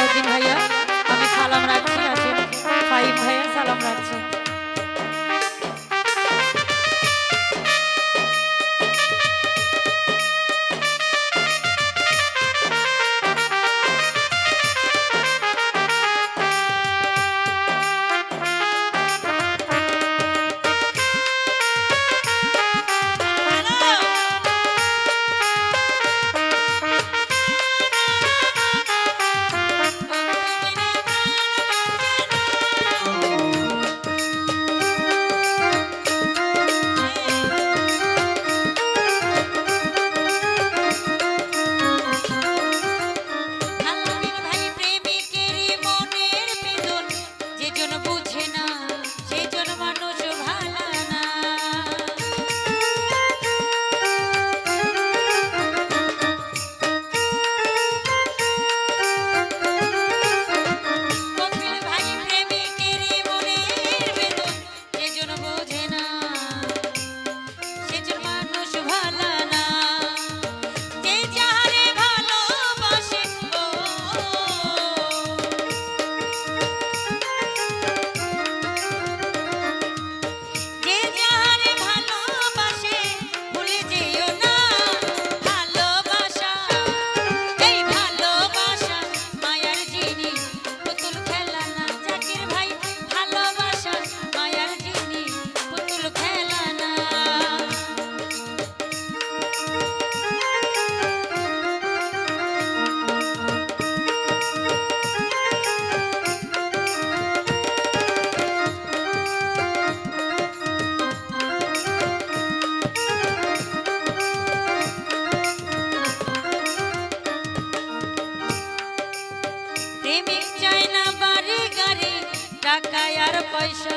সালাউদ্দিন ভাইয়া আমি সালাম রাখছি আসেন ফাইভ ভাইয়া সালাম রাখছি। প্রেমিক চায় না বারে গাড়ি টাকা আর পয়সা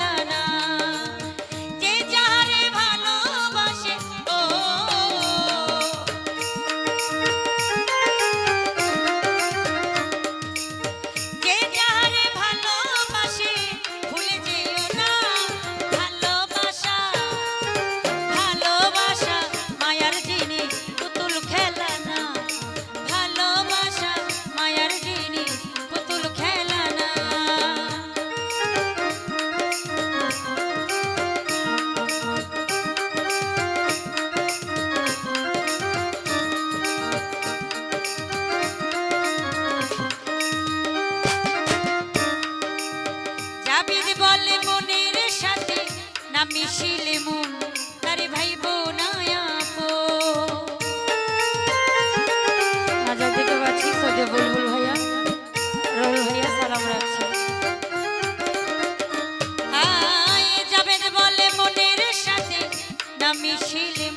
হইলে মন, তারে ভাই বুলবুল ভাইয়া। রোল ভাইয়া, সালাম রাখছি। আয় যাবেন বলে মনের সাথে, না মিশিলে